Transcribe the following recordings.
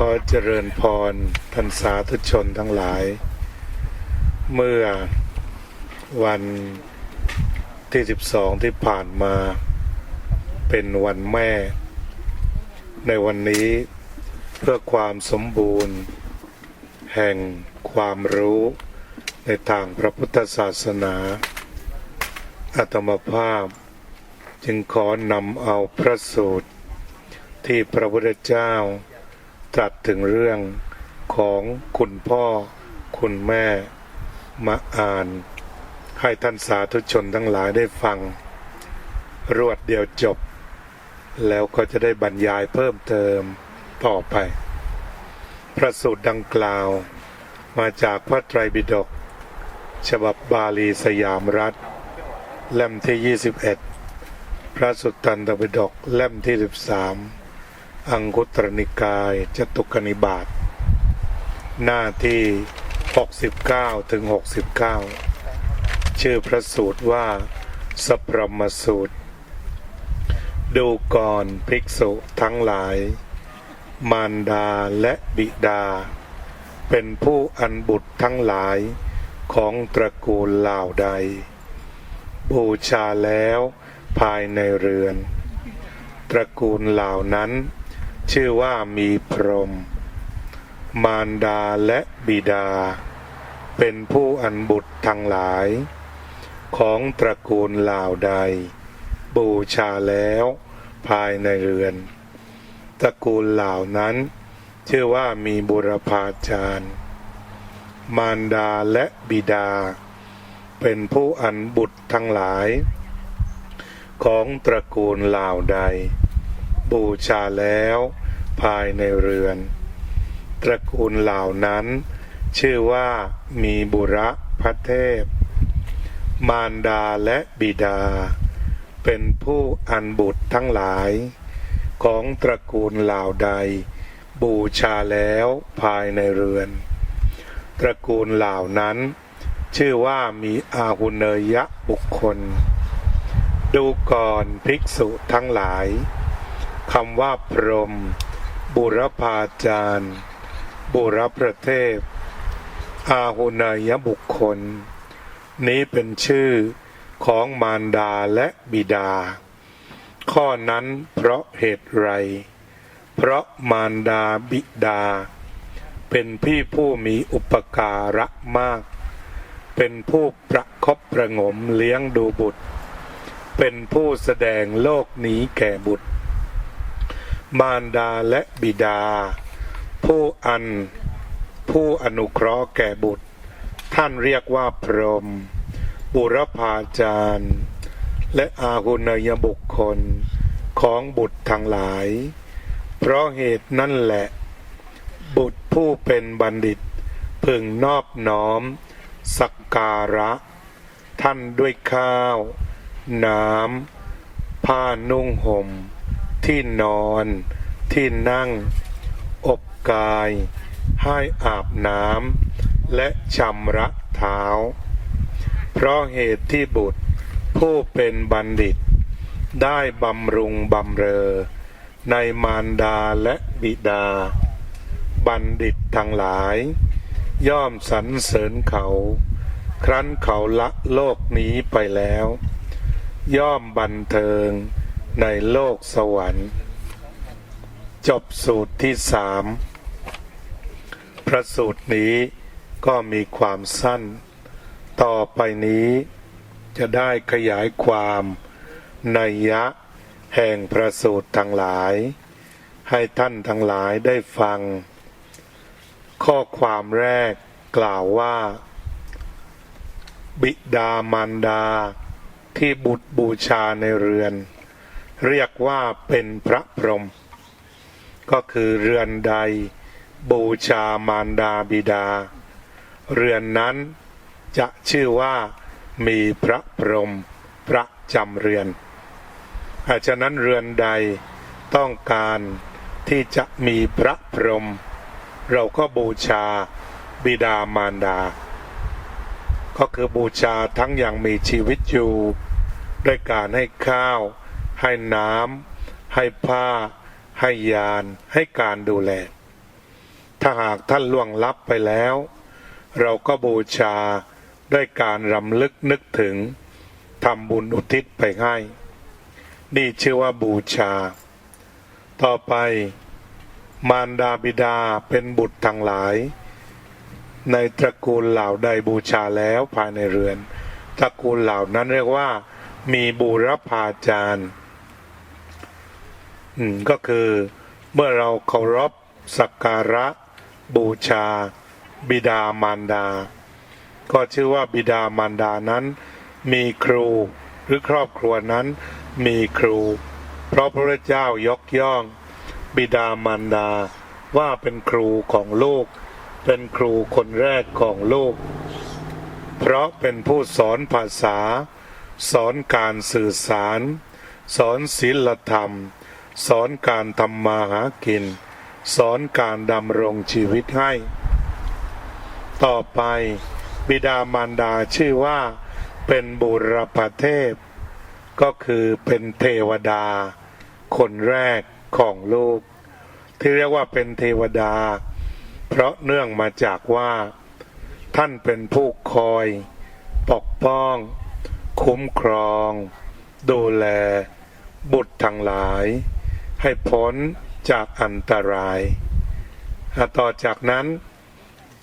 ขอเจริญพรท่านสาธุชนทั้งหลาย เมื่อวันที่ 12 ที่ผ่านมาเป็นวันแม่ ในวันนี้เพื่อความสมบูรณ์ แห่งความรู้ในทางพระพุทธศาสนาอาตมภาพ จึงขอนำเอาพระสูตรที่พระพุทธเจ้า ตรัสถึงเรื่องของคุณพ่อคุณแม่มาอ่าน ให้ท่านสาธุชนทั้งหลายได้ฟัง รวดเดียวจบ แล้วก็จะได้บรรยายเพิ่มเติมต่อไป พระสูตรดังกล่าว มาจากพระไตรปิฎกฉบับบาลีสยามรัฐ เล่มที่ 21 พระสุตตันตปิฎกเล่มที่ 13 อังคุตรนิกายจตุกนิบาตหน้าที่ 69 ถึง 69 ชื่อพระสูตรว่า สพรมสูตร ดูก่อนภิกษุทั้งหลาย มารดาและบิดา เป็นผู้อันบุตรทั้งหลายของตระกูลเหล่าใด บูชาแล้วภายในเรือน ตระกูลเหล่านั้น ชื่อว่ามีพรหมมารดาและบิดา เป็นผู้อันบุตรทั้งหลาย ของตระกูลเหล่าใด บูชาแล้วภายในเรือน ตระกูลเหล่านั้น ชื่อว่ามีบุรพาจารย์ มารดาและบิดา เป็นผู้อันบุตรทั้งหลาย ของตระกูลเหล่าใด บูชาแล้วภายในเรือน ตระกูลเหล่านั้น ชื่อว่ามีบุระพระเทพ มารดาและบิดา เป็นผู้อันบุตรทั้งหลาย ของตระกูลเหล่าใด บูชาแล้วภายในเรือน ตระกูลเหล่านั้น ชื่อว่ามีอาหุเนยะบุคคล ดูก่อนภิกษุทั้งหลายำว่าพรหมบุรพาจารย์ บุรประเทพ อาหุนยยบุคคล นี้เป็นชื่อของมารดาและบิดา ข้อนั้นเพราะเหตุไร เพราะมารดาบิดา เป็นพี่ผู้มีอุปการะมาก เป็นผู้ประคบประงมเลี้ยงดูบุตร เป็นผู้แสดงโลกนี้แก่บุตร มารดาและบิดา ผู้อัน ผู้อนุเคราะห์แก่บุตร ท่านเรียกว่าพรหมบุรพาจารย์ และอาหุนยบุคคลของบุตรทั้งหลาย เพราะเหตุนั่นแหละ บุตรผู้เป็นบัณฑิต พึงนอบน้อม สักการะ ท่านด้วยข้าว น้ำผ้านุ่งห่ม ที่นอนที่นั่ง อบกาย ให้อาบน้ำและชำระเท้า เพราะเหตุที่บุตรผู้เป็นบัณฑิต ได้บำรุงบำเรอ ในมารดาและบิดา บัณฑิตทั้งหลาย ย่อมสรรเสริญเขา ครั้นเขาละโลกนี้ไปแล้ว ย่อมบันเทิง ในโลกสวรรค์ จบสูตรที่สามพระสูตรนี้ก็มีความสั้น ต่อไปนี้จะได้ขยายความนัยยะแห่งพระสูตรทั้งหลาย ให้ท่านทั้งหลายได้ฟัง ข้อความแรกกล่าวว่า บิดามารดาที่บุตรบูชาในเรือน เรียกว่าเป็นพระพรหมก็คือเรือนใดบูชามารดาบิดา เรือนนั้นจะชื่อว่ามีพระพรหมประจำเรือนอาฉะนั้นเรือนใดต้องการที่จะมีพระพรหมเราก็บูชาบิดามารดา ก็คือบูชาทั้งอย่างมีชีวิตอยู่ด้วยการให้ข้าว ให้น้ำให้ผ้า ให้ยาน ให้การดูแล ถ้าหากท่านล่วงลับไปแล้ว เราก็บูชาด้วยการรำลึกนึกถึงทำบุญอุทิศไปให้ นี่ชื่อว่าบูชา ต่อไป มารดาบิดาเป็นบุตรทั้งหลาย ในตระกูลเหล่าใดบูชาแล้วภายในเรือน ตระกูลเหล่านั้นเรียกว่า มีบูรพาจารย์ อืมก็คือเมื่อเราเคารพสักการะ บูชา บิดามารดา ก็ชื่อว่าบิดามารดานั้น มีครูหรือครอบครัวนั้นมีครู เพราะพระเจ้ายกย่อง บิดามารดาว่าเป็นครูของลูก เป็นครูคนแรกของลูก เพราะเป็นผู้สอนภาษา สอนการสื่อสาร สอนศีลธรรม สอนการทำมาหากิน สอนการดำรงชีวิตให้ ต่อไป บิดามารดาชื่อว่าเป็นบุรพเทพ ก็คือเป็นเทวดา คนแรกของลูก ที่เรียกว่าเป็นเทวดา เพราะเนื่องมาจากว่า ท่านเป็นผู้คอย ปกป้อง คุ้มครอง ดูแล บุตรทั้งหลาย ให้พ้นจากอันตรายต่อจากนั้น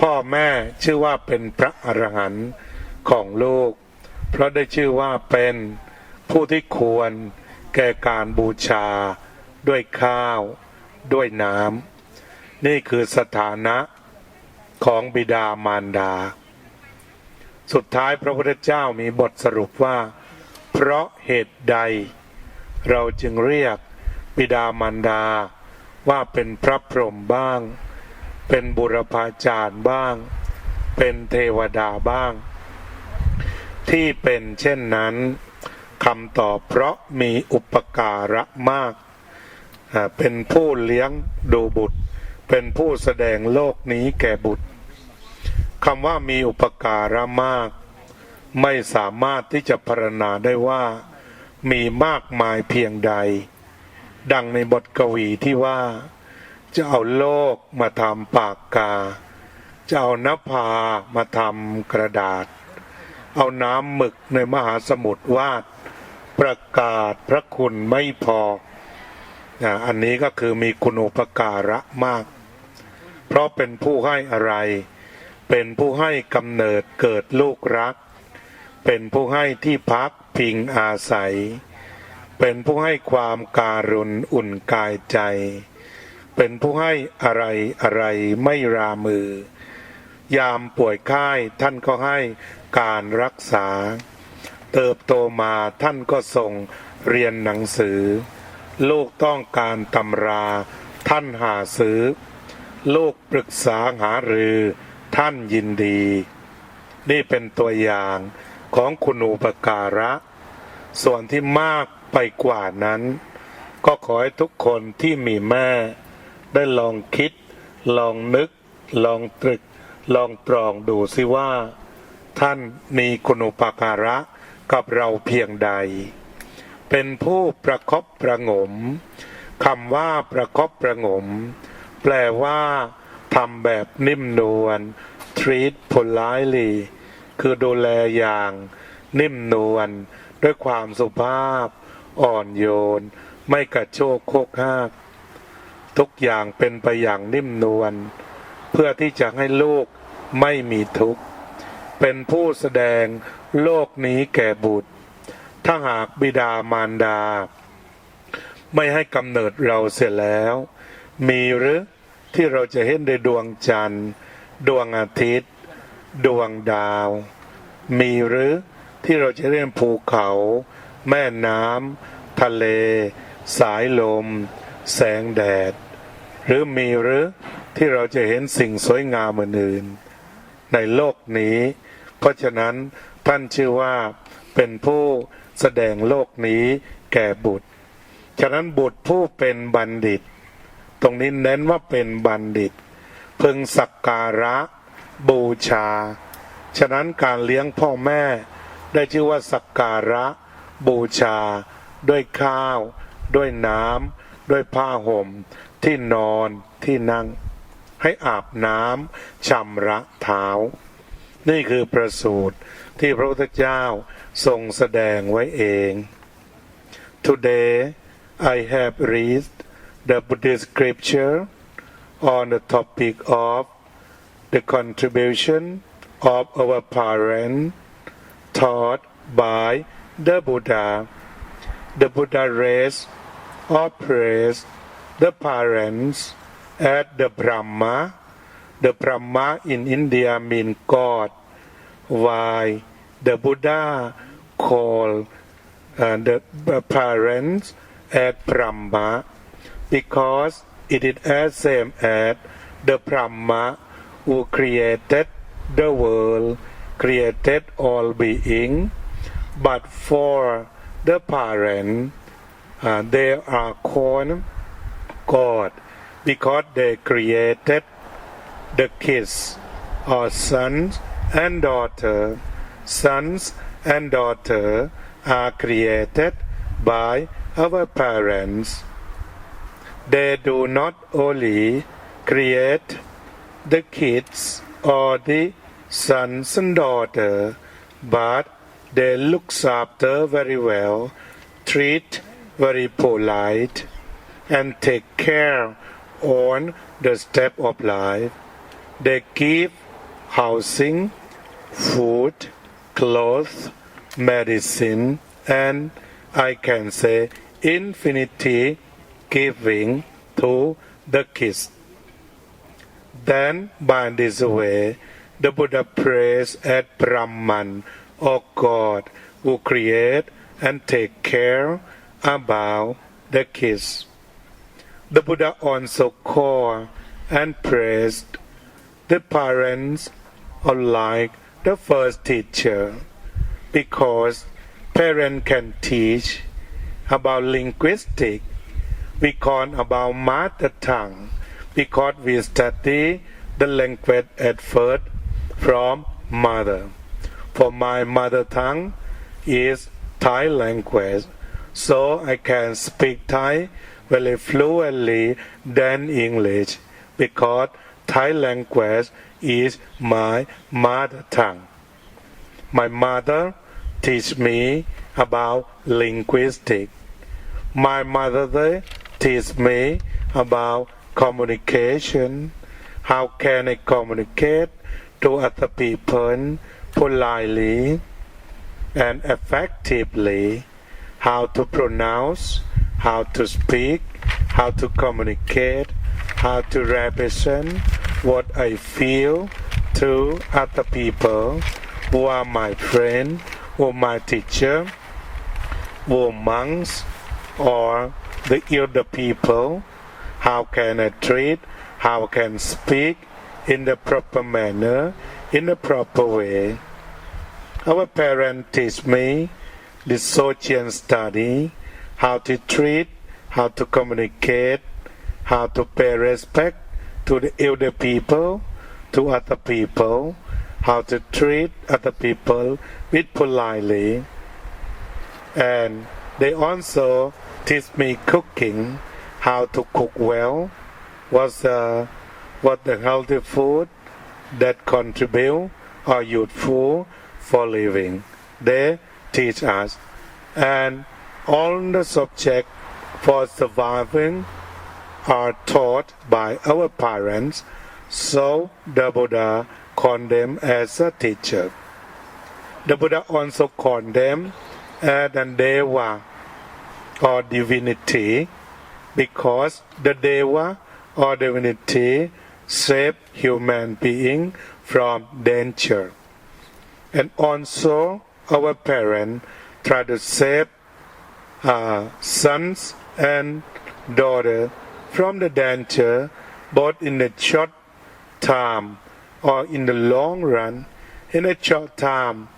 พ่อแม่ชื่อว่าเป็นพระอรหันต์ของลูก เพราะได้ชื่อว่าเป็นผู้ที่ควรแก่การบูชาด้วยข้าว ด้วยน้ำนี่คือสถานะของบิดามารดา สุดท้ายพระพุทธเจ้ามีบทสรุปว่า เพราะเหตุใด เราจึงเรียก บิดามารดา ว่าเป็นพระพรหมบ้าง เป็นบุรพาจารย์บ้าง เป็นเทวดาบ้าง ที่เป็นเช่นนั้นคำตอบเพราะมีอุปการะมาก เป็นผู้เลี้ยงดูบุตร เป็นผู้แสดงโลกนี้แก่บุตรคำว่ามีอุปการะมาก ไม่สามารถที่จะพรรณนาได้ว่า มีมากมายเพียงใด ดังในบทกวีที่ว่า จะเอาโลกมาทำปากกา จะเอานภามาทำกระดาษ เอาน้ำหมึกในมหาสมุทรวาด ประกาศพระคุณไม่พออ่าอันนี้ก็คือมีคุณอุปการะมาก เพราะเป็นผู้ให้อะไร เป็นผู้ให้กำเนิดเกิดลูกรัก เป็นผู้ให้ที่พักพิงอาศัย เป็นผู้ให้ความการุณอุ่นกายใจ เป็นผู้ให้อะไรอะไรไม่รามือ ยามป่วยไข้ท่านก็ให้การรักษา เติบโตมาท่านก็ส่งเรียนหนังสือ ลูกต้องการตำราท่านหาซื้อ ลูกปรึกษาหารือท่านยินดี นี่เป็นตัวอย่างของคุณูปการะ ส่วนที่มาก ไปกว่านั้น ก็ขอให้ทุกคนที่มีแม่ ได้ลองคิด ลองนึก ลองตรึก ลองตรองดูสิว่า ท่านมีคุณูปการะกับเราเพียงใด เป็นผู้ประคบประงมคำว่าประคบประงม แปลว่าทำแบบนิ่มนวล treat politely คือดูแลอย่างนิ่มนวลด้วยความสุภาพ อ่อนโยน ไม่กระโชกโคกห้ากทุกอย่างเป็นไปอย่างนิ่มนวลเพื่อที่จะให้ลูกไม่มีทุกข์ เป็นผู้แสดงโลกนี้แก่บุตร ถ้าหากบิดามารดา ไม่ให้กำเนิดเราเสร็จแล้ว มีหรือที่เราจะเห็นในดวงจันทร์ ดวงอาทิตย์ ดวงดาว มีหรือที่เราจะเห็นภูเขา แม่น้ำทะเล สายลม แสงแดด หรือมีหรือที่เราจะเห็นสิ่งสวยงามอื่นในโลกนี้ เพราะฉะนั้นท่านชื่อว่าเป็นผู้แสดงโลกนี้แก่บุตร ฉะนั้นบุตรผู้เป็นบัณฑิต ตรงนี้เน้นว่าเป็นบัณฑิต พึงสักการะ บูชา ฉะนั้นการเลี้ยงพ่อแม่ได้ชื่อว่าสักการะ บูชา ด้วยข้าว ด้วยน้ำด้วยผ้าห่ม ที่นอนที่นั่ง ให้อาบน้ำชำระเท้า นี่คือประสูตรที่พระพุทธเจ้าทรงแสดงไว้เอง Today I have read the Buddhist scripture on the topic of the contribution of our parent taught by the Buddha. The Buddha raised or praised the parents at the Brahma. The Brahma in India means God. Why the Buddha called uh, the uh, parents at Brahma? Because it is as same as the Brahma who created the world, created all being, but for the parent, uh, they are called God because they created the kids or sons and daughter. Sons and daughter are created by our parents. They do not only create the kids or the sons and daughter, but they looks after very well, treat very polite, and take care on the step of life. They give housing, food, clothes, medicine, and I can say infinity giving to the kids. Then by this way, the Buddha prays at Brahman or God who create and take care about the kids. The Buddha also called and praised the parents unlike the first teacher because parents can teach about linguistic we call about mother tongue because we study the language at first from mother for my mother tongue is Thai language so I can speak Thai very fluently than English because Thai language is my mother tongue. My mother teach me about linguistics. My mother teach me about communication. How can I communicate to other people politely and effectively? How to pronounce, how to speak, how to communicate, how to represent what I feel to other people who are my friend or my teacher or monks or the elder people how can I treat how can speak in the proper manner in a proper way. Our parents teach me the social study how to treat how to communicate how to pay respect to the elder people to other people how to treat other people with politely. And they also teach me cooking how to cook well what's uh, what the healthy food that contribute or useful for living. They teach us. And all the subject for surviving are taught by our parents. So the buddha them as a teacher. The buddha also them as a deva or divinity because the deva or divinity save human being from danger. And also our parents try to save uh, sons and daughters from the danger both in the short time or in the long run. In the short time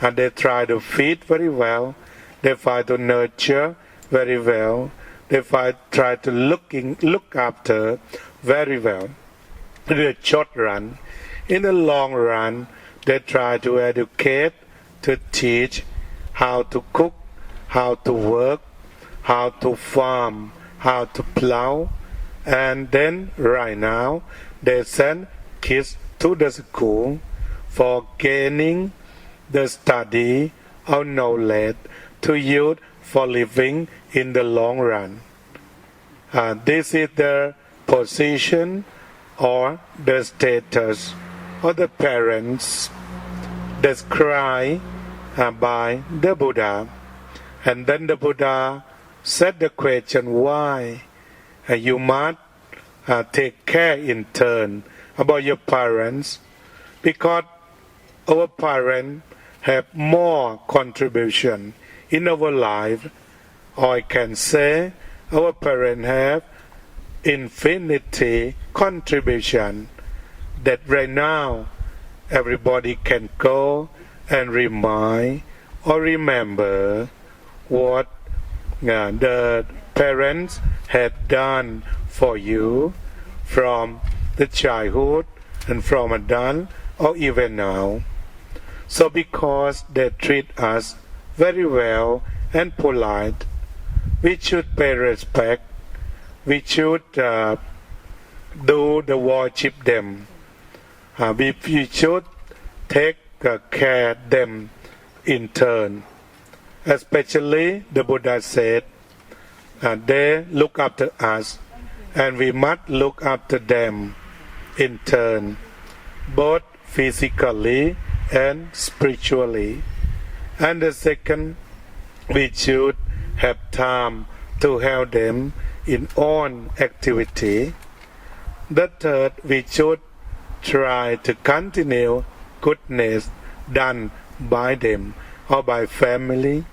and they try to feed very well they try to nurture very well they try to looking look after very well in the short run. In the long run they try to educate to teach how to cook how to work how to farm how to plow. And then right now they send kids to the school for gaining the study of knowledge to use for living in the long run. Uh, this is the position or the status of the parents described uh, by the Buddha. And then the Buddha said the question why uh, you must uh, take care in turn about your parents because our parents have more contribution in our life or I can say our parents have infinity contribution that right now everybody can go and remind or remember what uh, the parents had done for you from the childhood and from adult or even now. So because they treat us very well and polite, we should pay respect. We should uh, do the worship them. Uh, we, we should take uh, care them in turn. Especially the Buddha said, uh, they look after us, and we must look after them in turn, both physically and spiritually. And the second, we should have time to help them in own activity. The third, we should try to continue goodness done by them or by family.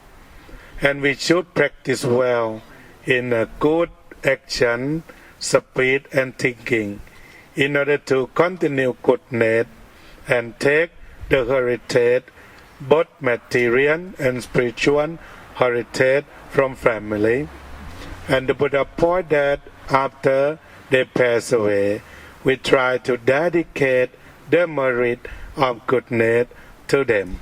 And we should practice well in a good action, speed, and thinking in order to continue goodness and take the heritage, both material and spiritual heritage from family. And the Buddha point that after they pass away, we try to dedicate the merit of goodness to them.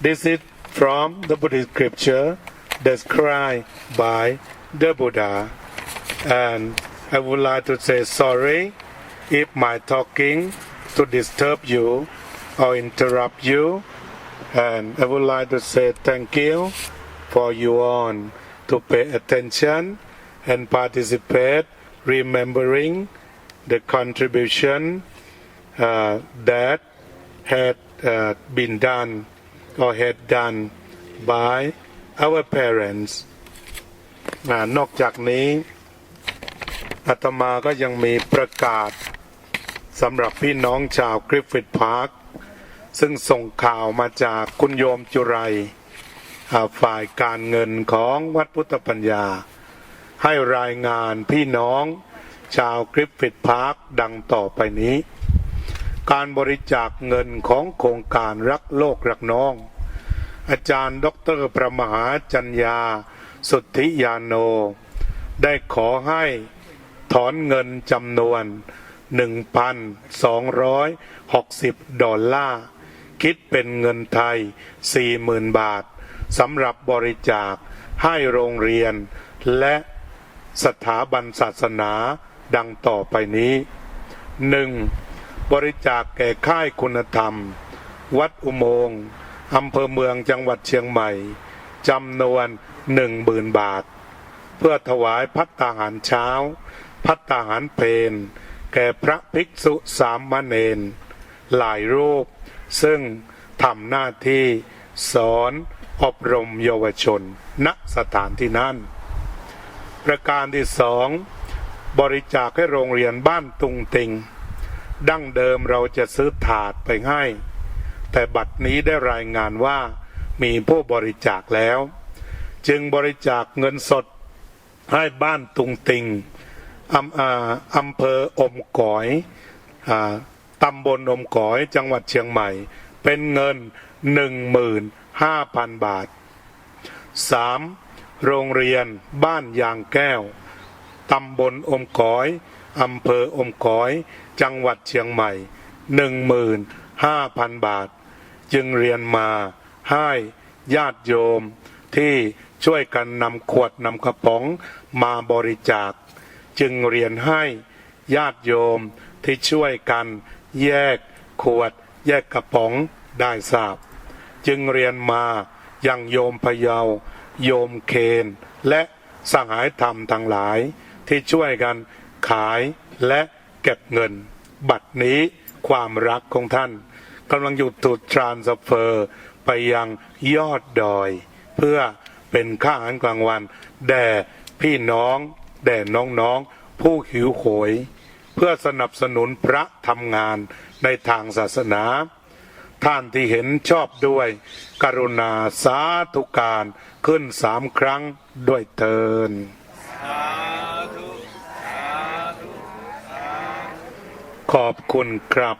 This is from the Buddhist scripture described by the Buddha. And I would like to say sorry if my talking to disturb you or interrupt you. And I would like to say thank you for you on to pay attention and participate, remembering the contribution uh, that had uh, been done or had done by our parents นอกจากนี้อาตมาก็ยังมีประกาศสำหรับพี่น้องชาวกริฟฟิธพาร์คซึ่งส่งข่าวมาจากคุณโยมจุไร ฝ่ายการเงินของวัดพุทธปัญญา ให้รายงานพี่น้องชาวกริฟฟิธพาร์คดังต่อไปนี้ การบริจาคเงินของโครงการรักโลกรักน้อง อาจารย์ดอกเตอรประมหาจัญญา สุทธิยาโน ได้ขอให้ถอนเงินจำนวน 1,260 ดอลลาร์ คิดเป็นเงินไทย 40,000 บาท สำหรับบริจาคให้โรงเรียน และสถาบันศาสนาดังต่อไปนี้ 1. บริจาคแก่ค่ายคุณธรรม วัดอุโมงค์อำเภอเมืองจังหวัดเชียงใหม่จำนวนหนึ่งหมื่นบาท เพื่อถวายพัตตาหารเช้า พัตตาหารเพนแก่พระภิกษุสามเณรหลายรูป ซึ่งทำหน้าที่สอน อบรมเยาวชน ณสถานที่นั้น ประการที่สองบริจาคให้โรงเรียนบ้านตุงติง ดั้งเดิมเราจะซื้อถาดไปให้ แต่บัดนี้ได้รายงานว่ามีผู้บริจาคแล้ว จึงบริจาคเงินสดให้บ้านตุงติงอำเภออมก๋อยอตำบลอมก๋อยจังหวัดเชียงใหม่ เป็นเงินหนึ่งหมื่น 5,000 บาท 3. โรงเรียนบ้านยางแก้ว ตำบลอมก๋อย อำเภออมก๋อย จังหวัดเชียงใหม่ 15,000 บาท จึงเรียนมาให้ญาติโยมที่ช่วยกันนำขวดนำกระป๋องมาบริจาค จึงเรียนให้ญาติโยมที่ช่วยกันแยกขวดแยกกระป๋องได้ทราบ จึงเรียนมายังโยมพยาวโยมเคน และสหายธรรมทั้งหลาย ที่ช่วยกันขายและเก็บเงิน บัดนี้ความรักของท่านกำลังอยู่ถูดทรานสเฟอร์ไปยังยอดดอย เพื่อเป็นค่าอาหารกลางวัน แด่พี่น้อง แด่น้องๆ ผู้หิวโหย เพื่อสนับสนุนพระทำงานในทางศาสนา ท่านที่เห็นชอบด้วย กรุณาสาธุการขึ้นสามครั้งด้วยเทินขอบคุณครับ